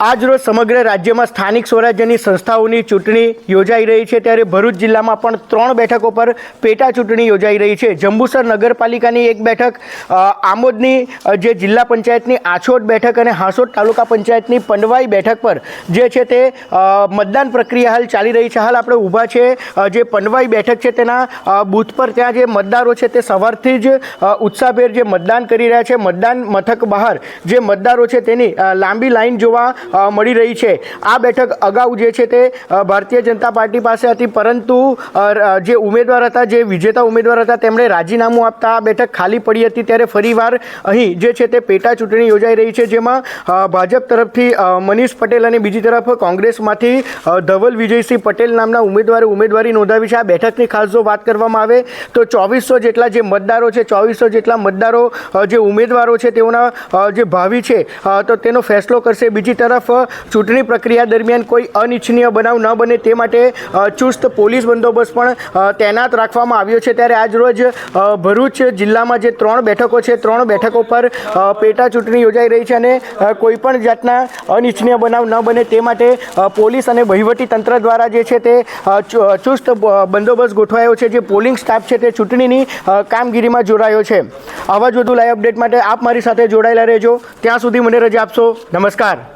આજરોજ સમગ્ર રાજ્યમાં સ્થાનિક સ્વરાજ્યની સંસ્થાઓની ચૂંટણી યોજાઈ રહી છે ત્યારે ભરૂચ જિલ્લામાં પણ ત્રણ બેઠકો પર પેટા ચૂંટણી યોજાઈ રહી છે. જંબુસર નગરપાલિકાની એક બેઠક આમોદની જે જિલ્લા પંચાયતની આછોડ બેઠક અને હાંસોદ તાલુકા પંચાયતની પંડવાઈ બેઠક પર જે છે તે મતદાન પ્રક્રિયા હાલ ચાલી રહી છે. હાલ આપણે ઊભા છે જે પંડવાઈ બેઠક છે તેના બૂથ પર ત્યાં જે મતદારો છે તે સવારથી જ ઉત્સાહભેર જે મતદાન કરી રહ્યા છે, મતદાન મથક બહાર જે મતદારો છે તેની લાંબી લાઈન જોવા મળી રહી છે. આ બેઠક અગાઉ જે છે તે ભારતીય જનતા પાર્ટી પાસે હતી, પરંતુ જે ઉમેદવાર હતા, જે વિજેતા ઉમેદવાર હતા, તેમણે રાજીનામું આપતા આ બેઠક ખાલી પડી હતી, ત્યારે ફરીવાર અહીં જે છે તે પેટા ચૂંટણી યોજાઈ રહી છે, જેમાં ભાજપ તરફથી મનીષ પટેલ અને બીજી તરફ કોંગ્રેસમાંથી ધવલ વિજયસિંહ પટેલ નામના ઉમેદવારે ઉમેદવારી નોંધાવી છે. આ બેઠકની ખાસ જો વાત કરવામાં આવે, તો ચોવીસો જેટલા જે મતદારો છે, ચોવીસો જેટલા મતદારો જે ઉમેદવારો છે, તેઓના જે ભાવિ છે તો તેનો ફેસલો કરશે. બીજી તરફ અ, ચૂંટણી પ્રક્રિયા દરમિયાન કોઈ અનિચ્છનીય બનાવ ન બને તે માટે ચુસ્ત પોલીસ બંદોબસ્ત પણ તૈનાત રાખવામાં આવ્યો છે. ત્યારે આજરોજ ભરૂચ જિલ્લામાં જે ત્રણ બેઠકો છે ત્રણ બેઠકો પર પેટા ચૂંટણી યોજાઈ રહી છે અને કોઈપણ જાતના અનિચ્છનીય બનાવ ન બને તે માટે પોલીસ અને વહીવટી તંત્ર દ્વારા જે છે તે ચુસ્ત બંદોબસ્ત ગોઠવાયો છે. જે પોલિંગ સ્ટાફ છે તે ચૂંટણીની કામગીરીમાં જોડાયો છે. આવા જ વધુ લાઈવ અપડેટ માટે આપ મારી સાથે જોડાયેલા રહેજો. ત્યાં સુધી મને રજા આપશો. નમસ્કાર.